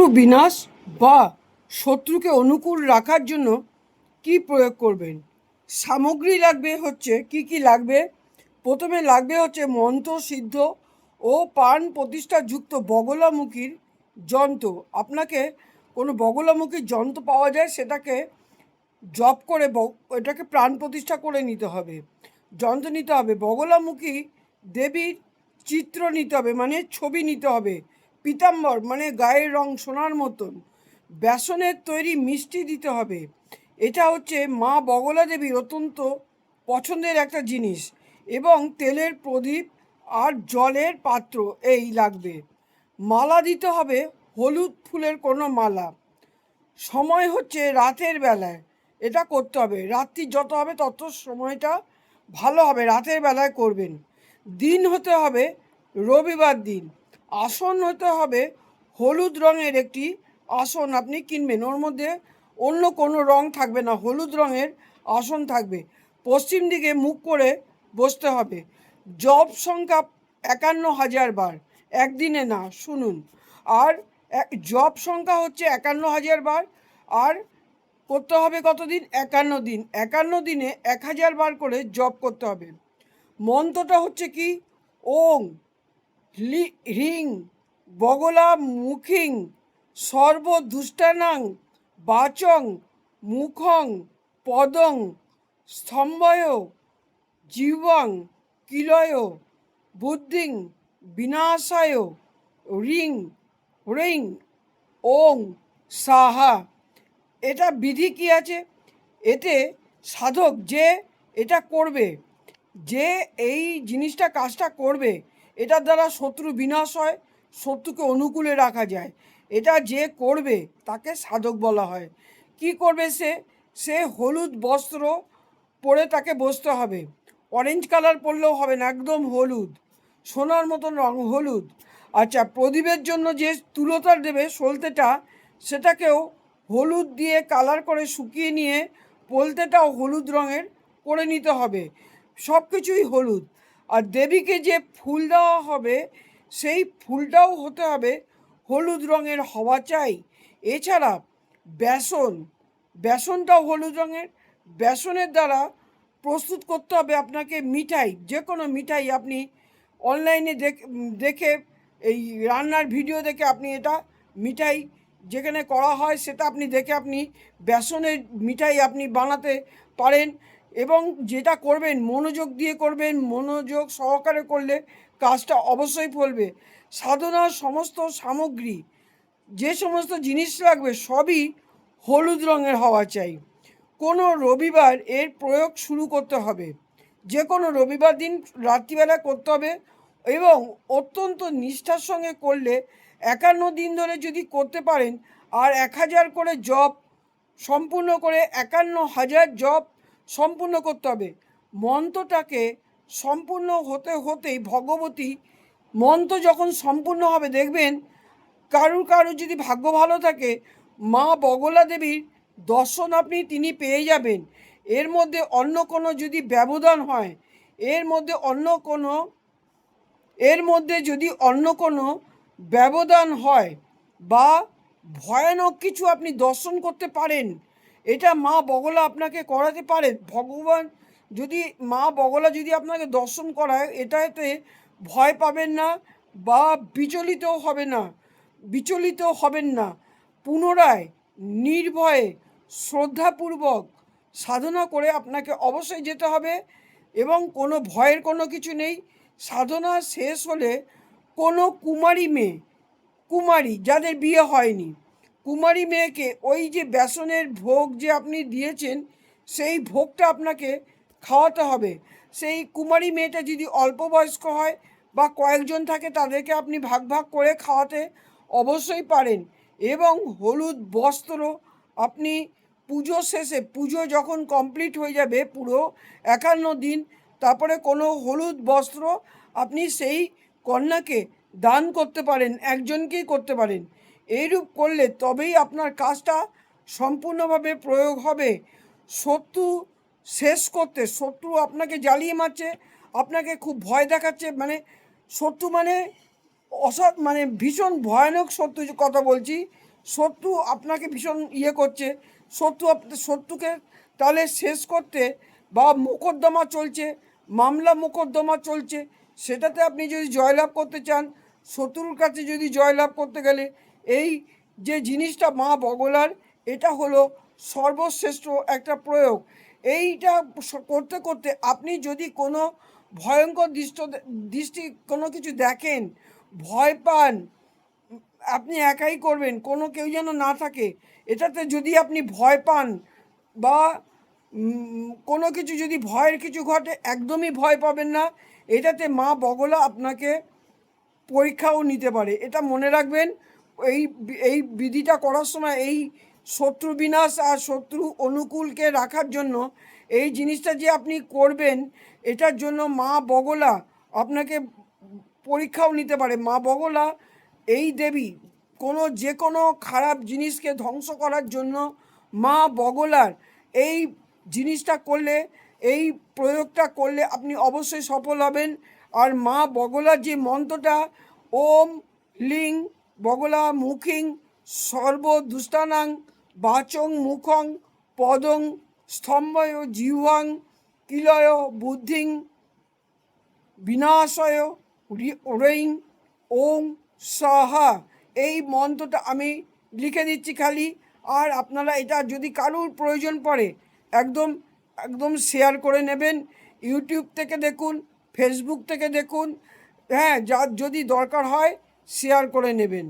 শত্রু বিনাশ বা শত্রুকে অনুকূল রাখার জন্য কি প্রয়োগ করবেন? সামগ্রী লাগবে হচ্ছে কি কি লাগবে? প্রথমে লাগবে হচ্ছে মন্ত্র সিদ্ধ ও পান প্রতিষ্ঠাযুক্ত বগলামুখীর যন্ত্র। আপনাকে কোনো বগলামুখীর যন্ত্র পাওয়া যায় সেটাকে জপ করে এটাকে প্রাণ প্রতিষ্ঠা করে নিতে হবে। যন্ত্র নিতে হবে। বগলামুখী দেবীর চিত্র নিতে হবে মানে ছবি নিতে হবে। পিতাম্বর মানে গায়ের রং সোনার মতন। বেসনের তৈরি মিষ্টি দিতে হবে। এটা হচ্ছে মা বগলা দেবীর অত্যন্ত পছন্দের একটা জিনিস এবং তেলের প্রদীপ আর জলের পাত্র এই লাগবে। মালা দিতে হবে, হলুদ ফুলের কোনো মালা। সময় হচ্ছে রাতের বেলায়, এটা করতে হবে। রাত্রি যত হবে তত সময়টা ভালো হবে, রাতের বেলায় করবেন। দিন হতে হবে রবিবার দিন। আসন হতে হবে হলুদ রঙের একটি আসন আপনি কিনবেন। ওর মধ্যে অন্য কোনো রং থাকবে না, হলুদ রঙের আসন থাকবে। পশ্চিম দিকে মুখ করে বসতে হবে। জব সংখ্যা একান্ন হাজার বার, একদিনে না, শুনুন। আর জব সংখ্যা হচ্ছে একান্ন হাজার বার, আর করতে হবে কতদিন? একান্ন দিন। একান্ন দিনে এক হাজার বার করে জব করতে হবে। মন্ত্রটা হচ্ছে কি? ওং। হ্রিং বগলা মুখিং সর্বদুষ্টানাং বাচং, মুখং, পদং, স্তম্ভয়, জীবং, কিলয়, বুদ্ধিং, বিনাশায়, রিং রিং, ওং, সাহা। এটা বিধি কি আছে? এতে সাধক যে এটা করবে, যে এই জিনিসটা কাজটা করবে এটার দ্বারা শত্রু বিনাশ হয়, শত্রুকে অনুকূলে রাখা যায়। এটা যে করবে, তাকে সাধক বলা হয়। কি করবে সে? সে হলুদ বস্ত্র পরে তাকে বসতে হবে। অরেঞ্জ কালার পরলেও হবে না, একদম হলুদ। সোনার মতন রং, হলুদ। আচ্ছা প্রদীপের জন্য যে তুলোটা দেবে, সলতেটা, সেটাকেও হলুদ দিয়ে কালার করে শুকিয়ে নিয়ে, পোলতেটাও হলুদ রঙের করে নিতে হবে। সব কিছুই হলুদ। আর দেবীকে যে ফুল দেওয়া হবে, সেই ফুলটাও হতে হবে হলুদ রঙের হওয়া চাই। এছাড়া বেসন, বেসনটাও হলুদ রঙের। বেসনের দ্বারা প্রস্তুত করতে হবে আপনাকে মিঠাই, যে কোনো মিঠাই আপনি অনলাইনে দেখ- এই রান্নার ভিডিও দেখে আপনি এটা মিঠাই যেখানে করা হয় সেটা আপনি দেখে আপনি বেসনের মিঠাই আপনি বানাতে পারেন। এবং যেটা করবেন, মনোযোগ দিয়ে করবেন, মনোযোগ সহকারে করলে কাজটা অবশ্যই ফলবে। সাধনার সমস্ত সামগ্রী, যে সমস্ত জিনিস লাগবে, সবই হলুদ রঙের হওয়া চাই। কোনো রবিবার এর প্রয়োগ শুরু করতে হবে। যে কোনো রবিবার দিন রাত্রিবেলা করতে হবে এবং অত্যন্ত নিষ্ঠার সঙ্গে করলে একান্ন দিন ধরে যদি করতে পারেন, আর এক হাজার করে জব সম্পূর্ণ করে একান্ন হাজার জব সম্পূর্ণ করতে হবে। মন্ত্রটাকে সম্পূর্ণ হতে হতেই ভগবতী মন্ত্র যখন সম্পূর্ণ হবে, দেখবেন কারুর কারুর যদি ভাগ্য ভালো থাকে, মা বগলা দেবীর দর্শন আপনি তিনি পেয়ে যাবেন। এর মধ্যে অন্য কোনো যদি ব্যবধান হয়, এর মধ্যে অন্য কোনো, এর মধ্যে যদি অন্য কোনো ব্যবধান হয় বা ভয়ানক কিছু আপনি দর্শন করতে পারেন এটা মা বগলা আপনাকে করাতে পারে। ভগবান যদি, মা বগলা যদি আপনাকে দর্শন করায়, এটাতে ভয় পাবেন না বা বিচলিতও হবে না বিচলিত হবেন না। পুনরায় নির্ভয়ে, শ্রদ্ধাপূর্বক সাধনা করে আপনাকে অবশ্যই যেতে হবে এবং কোনো ভয়ের কোনো কিছু নেই। সাধনা শেষ হলে কোনো কুমারী মেয়ে, কুমারী যাদের বিয়ে হয়নি কুমারী মেয়েকে ওই যে বেসনের ভোগ যে আপনি দিয়েছেন, সেই ভোগটা আপনাকে খাওয়াতে হবে। সেই কুমারী মেয়েটা যদি অল্প বয়স্ক হয় বা কয়েকজন থাকে তাদেরকে আপনি ভাগ ভাগ করে খাওয়াতে অবশ্যই পারেন এবং হলুদ বস্ত্র আপনি পুজো শেষে, পুজো যখন কমপ্লিট হয়ে যাবে পুরো একান্ন দিন, তারপরে কোনো হলুদ বস্ত্র আপনি সেই কন্যাকে দান করতে পারেন, একজনকেই করতে পারেন। এইরূপ করলে তবেই আপনার কাজটা সম্পূর্ণভাবে প্রয়োগ হবে। শত্রু শেষ করতে, শত্রু আপনাকে জ্বালিয়ে মারছে, আপনাকে খুব ভয় দেখাচ্ছে মানে শত্রু মানে অসৎ মানে ভীষণ ভয়ানক শত্রু কথা বলছি। শত্রু আপনাকে ভীষণ ইয়ে করছে। শত্রু শত্রুকে তাহলে শেষ করতে বা মোকদ্দমা চলছে, মামলা মোকদ্দমা চলছে, সেটাতে আপনি যদি জয়লাভ করতে চান, শত্রুর কাছে যদি জয়লাভ করতে গেলে এই যে জিনিসটা মা বগলার, এটা হলো সর্বশ্রেষ্ঠ একটা প্রয়োগ। এইটা করতে করতে আপনি যদি কোনো ভয়ঙ্কর দৃষ্ট দৃষ্টি কোনো কিছু দেখেন, ভয় পান আপনি একাই করবেন, কোনো কেউ যেন না থাকে, এটাতে যদি আপনি ভয় পান বা কোনো কিছু যদি ভয়ের কিছু ঘটে, একদমই ভয় পাবেন না। এটাতে মা বগলা আপনাকে পরীক্ষাও নিতে পারে। এটা মনে রাখবেন এই এই বিধিটা করার সময় এই শত্রু বিনাশ আর শত্রু অনুকূলকে রাখার জন্য এই জিনিসটা যে আপনি করবেন, এটার জন্য মা বগলা আপনাকে পরীক্ষাও নিতে পারে। মা বগলা এই দেবী কোনো যে কোনো খারাপ জিনিসকে ধ্বংস করার জন্য মা বগলার এই জিনিসটা করলে, এই প্রয়োগটা করলে আপনি অবশ্যই সফল হবেন। আর মা বগলার যে মন্ত্রটা, ওম লিং বগলা মুখিং সর্ব দুষ্টানাং বাচং মুখং পদং স্তম্ভয় জিহ্বাং কিলয় বুদ্ধিং বিনাশয় রেইং ওং সাহা। এই মন্ত্রটা আমি লিখে দিচ্ছি খালি। আর আপনারা এটা যদি কারোর প্রয়োজন পড়ে, একদম একদম শেয়ার করে নেবেন। ইউটিউব থেকে দেখুন ফেসবুক থেকে দেখুন। হ্যাঁ যার যদি দরকার হয় শেয়ার করে নেবেন।